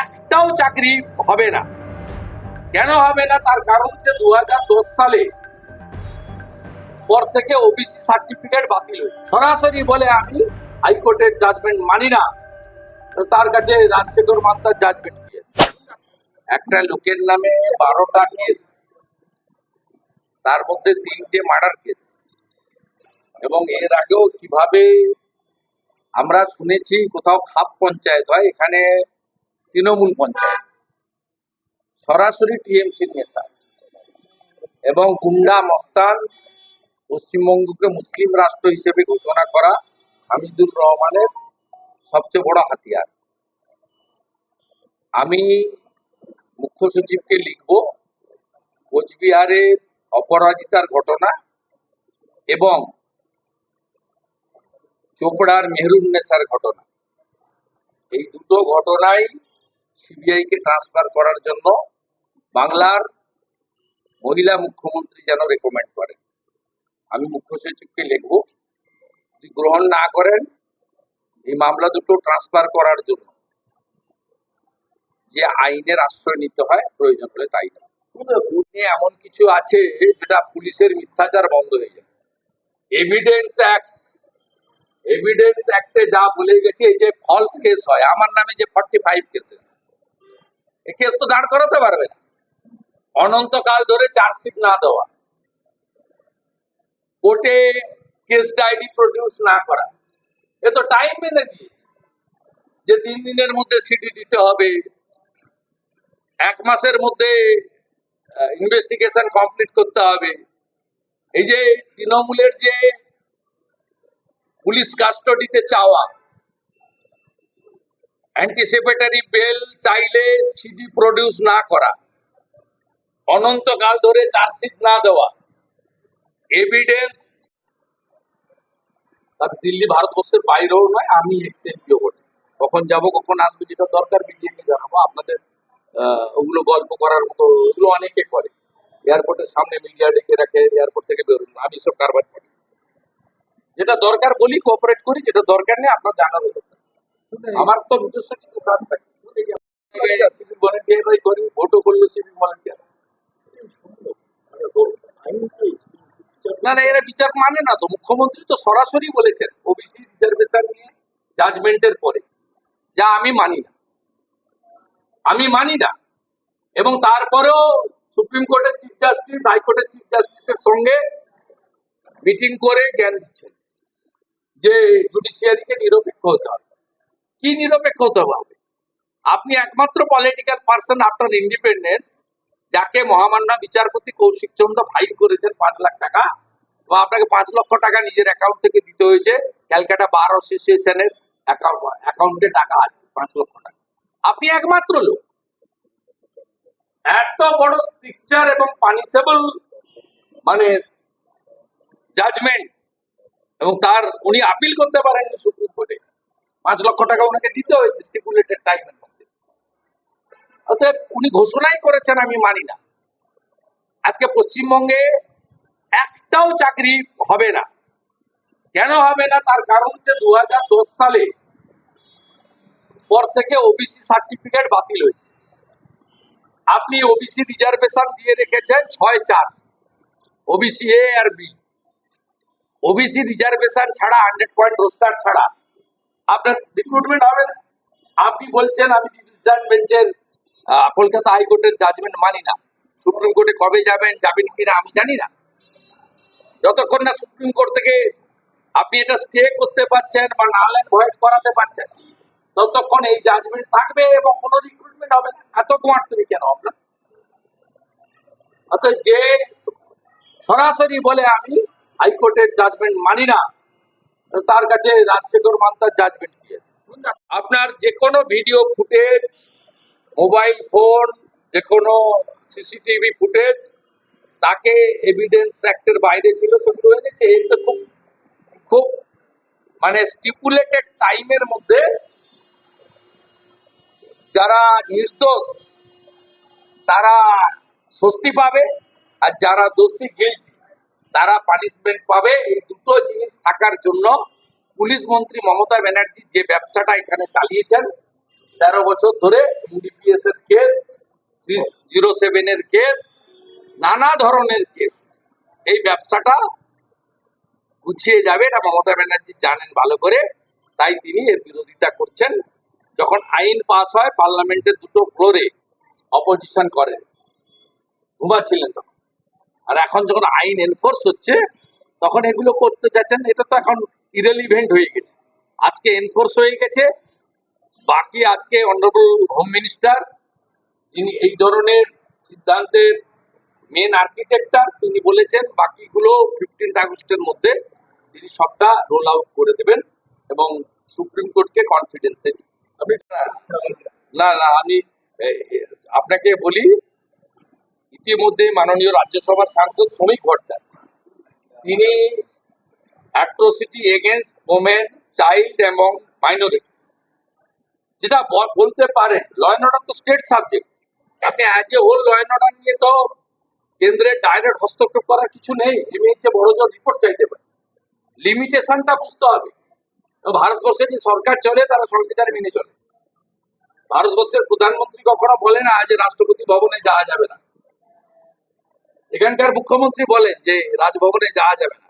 একটাও চাকরি হবে না। কেন হবে না? তার কারণ হচ্ছে দুহাজার দশ সালে পর থেকে ওবিসি সার্টিফিকেট বাতিল হয়েছে। সরাসরি বলে আমি হাইকোর্টের জাজমেন্ট মানি না। তার কাছে রাজশেখর মান্তার জাজমেন্ট দিয়েছে। একটা লোকের নামে বারোটা কেস তার মধ্যে তিনটে মার্ডার কেস এবং এর আগেও কীভাবে আমরা শুনেছি কোথাও খাপ পঞ্চায়েত হয়, এখানে তৃণমূল পঞ্চায়েত। সরাসরি টিএমসির নেতা এবং গুন্ডা মস্তান পশ্চিমবঙ্গকে মুসলিম রাষ্ট্র হিসেবে ঘোষণা করা হামিদুর রহমানের সবচেয়ে বড় হাতিয়ার। আমি মুখ্য সচিবকে লিখব, কোচবিহারে অপরাজিতার ঘটনা এবং চোপড়ার মেহরুন্নেসার ঘটনা। এই দুটো ঘটনাই সিবিআই কে ট্রান্সফার করার জন্য বাংলার মহিলা মুখ্যমন্ত্রী যেন রেকমেন্ড করেন আমি মুখ্য সচিবকে লিখব, যদি গ্রহণ না করেন, এই মামলা দুটো ট্রান্সফার করার জন্য। যে আইনের আশ্রয় নিতে হয়, প্রয়োজন হলে তাই না এমন কিছু আছে যেটা পুলিশের মিথ্যাচার বন্ধ হয়ে যায়। এভিডেন্স অ্যাক্ট এভিডেন্স অ্যাক্টে যা বলে গেছে যে ফলস কেস হয়, আমার নামে যে ফর্টি ফাইভ কেসেস কেস তো দাঁড় করাতে পারবে না। অনন্তকাল ধরে চার্জশিট না দেওয়া। কোর্টে কেস ডায়েরি প্রডিউস না করা। এ তো টাইম মেনে দিয়েছে যে তিন দিনের মধ্যে সিটি দিতে হবে। এক মাসের মধ্যে ইনভেস্টিগেশন কমপ্লিট করতে হবে। এই যে তৃণমূলের যে পুলিশ কাস্টডিতে চাওয়া অ্যান্টিসিপেটরি বেল চাইলে সিডি প্রডিউস না করা। অনন্তকাল ধরে চার্জশিট না দেওয়া। এভিডেন্স আর দিল্লি ভারতবর্ষের বাইরেও নয়, আমি এক্সএমপিও বলি কখন যাব, কখন আসব, যেটা দরকার মিডিয়াকে জানাব। আপনাদের ওগুলো গল্প করার মতো ওগুলো অনেকে করে। এয়ারপোর্টের সামনে মিডিয়া ডেকে রাখে, এয়ারপোর্ট থেকে বেরোন। আমি সব কারবার করি। যেটা দরকার বলি কোঅপারেট করি, যেটা দরকার নেই, আপনার জানার দরকার। আমার তো নিজস্ব কিছু কাজ থাকে। সিভিল ভলেন্টিয়ার করি ভোটও করল সিভিল ভলেন্টিয়ার না না এরা বিচার মানে না তো মুখ্যমন্ত্রী তো সরাসরি বলেছেন ওবিসি রিজার্ভেশন নিয়ে জাজমেন্টের পরে। যা আমি মানি না। আমি মানি না। এবং তারপরেও সুপ্রিম কোর্টের চিফ জাস্টিস হাইকোর্টের চিফ জাস্টিসের সঙ্গে মিটিং করে জ্ঞান দিচ্ছেন যে জুডিশিয়ারিকে নিরপেক্ষ হতে হবে। কি নিরপেক্ষ হতে হবে আপনি একমাত্র পলিটিক্যাল পার্সন আফটার ইন্ডিপেন্ডেন্স যাকে মহামান্য বিচারপতি কৌশিক চন্দ্র ফাইন করেছেন পাঁচ লাখ টাকা, এবং আপনাকে পাঁচ লক্ষ টাকা নিজের অ্যাকাউন্ট থেকে দিতে হয়েছে। ক্যালকাটা বার অ্যাসোসিয়েশনের অ্যাকাউন্টে টাকা আছে, পাঁচ লক্ষ টাকা। আপনি একমাত্র লোক। এত বড় স্ট্রিকচার এবং পানিশেবল মানে জাজমেন্ট এবং তার উনি আপিল করতে পারেননি সুপ্রিম কোর্টে। পাঁচ লক্ষ টাকা ওনাকে দিতে হয়েছে স্টিপুলেটেড টাইমের মধ্যে। অতএব উনি ঘোষণাই করেছেন, আমি মানি না। আজকে পশ্চিমবঙ্গে একটাও চাকরি হবে না। কেন হবে না? তার কারণ হচ্ছে দু সালে পর থেকে ওবিসি সার্টিফিকেট বাতিল হয়েছে। আপনি ওবিসি রিজার্ভেশন দিয়ে রেখেছেন ছয় চার ওবিসি এ আর বি ওবিসি রিজার্ভেশন ছাড়া হান্ড্রেড পয়েন্ট রোস্টার ছাড়া আপনার রিক্রুটমেন্ট হবে না। আপনি বলছেন, আমি ডিভিশন বেঞ্চের কলকাতা হাইকোর্টের জাজমেন্ট মানি না। সুপ্রিম কোর্টে কবে যাবেন যাবেন কিনা আমি জানি না। যতক্ষণ না সুপ্রিম কোর্ট থেকে আপনি এটা স্টে করতে পারছেন বা নাল ভয়েড করাতে পারছেন, ততক্ষণ এই জাজমেন্ট থাকবে এবং কোনো রিক্রুটমেন্ট হবে না। এত কুমার তুমি কেন আপনার অর্থাৎ যে সরাসরি বলে আমি হাইকোর্টের জাজমেন্ট মানি না তার কাছে রাজশেখর মান্তার জাজমেন্ট দিয়েছে আপনার যে কোনো ভিডিও ফুটেজ মোবাইল ফোন যে কোনো সিসিটিভি ফুটেজ তাকে এভিডেন্স অ্যাক্টের বাইরে ছিল সেগুলো এনেছে এটা খুব খুব মানে স্টিপুলেটেড টাইমের মধ্যে যারা নির্দোষ, তারা স্বস্তি পাবে। আর যারা দোষী গিল্টি তারা পানিশমেন্ট পাবে। এই দুটো জিনিস থাকার জন্য পুলিশ মন্ত্রী মমতা ব্যানার্জি যে ব্যবসাটা এখানে চালিয়েছেন, তেরো বছর ধরে ইউডিপিএস এর কেস থ্রি জিরো সেভেন এর কেস নানা ধরনের কেস এই ব্যবসাটা গুছিয়ে যাবে, এটা মমতা ব্যানার্জি জানেন ভালো করে, তাই তিনি এর বিরোধিতা করছেন। যখন আইন পাস হয়, পার্লামেন্টের দুটো ফ্লোরে অপোজিশন করেন। ঘুমাচ্ছিলেন তখন। আর এখন যখন আইন এনফোর্স হচ্ছে, তখন এগুলো করতে চাচ্ছেন এটা তো এখন ইরেলিভেন্ট হয়ে গেছে। আজকে এনফোর্স হয়ে গেছে, বাকি আজকে অনারেবল হোম মিনিস্টার যিনি এই ধরনের সিদ্ধান্তের মেন আর্কিটেক্টার তিনি বলেছেন বাকিগুলো ফিফটিন্থ আগস্টের মধ্যে তিনি সবটা রোল আউট করে দেবেন এবং সুপ্রিম কোর্টকে কনফিডেন্সে না না, আমি আপনাকে বলি ইতিমধ্যে মাননীয় রাজ্যসভার সাংসদ শ্রমিক ভট্টাচার্য। তিনি অ্যাট্রোসিটি এগেনস্ট ওমেন চাইল্ড এবং মাইনরিটিস যেটা বলতে পারেন ল অ্যান্ড অর্ডার তো স্টেট সাবজেক্ট আপনি as a whole law and order নিয়ে তো কেন্দ্রের ডাইরেক্ট হস্তক্ষেপ করার কিছু নেই। এমএইচে বড় জোর রিপোর্ট চাইতে পারে। লিমিটেশনটা বুঝতে হবে। ভারতবর্ষে যে সরকার চলে, তারা সংবিধান মেনে চলে। ভারতবর্ষের প্রধানমন্ত্রী কখনো বলে না যে রাষ্ট্রপতি ভবনে যাওয়া যাবে না। এখানকার মুখ্যমন্ত্রী বলেন যে রাজভবনে যাওয়া যাবে না।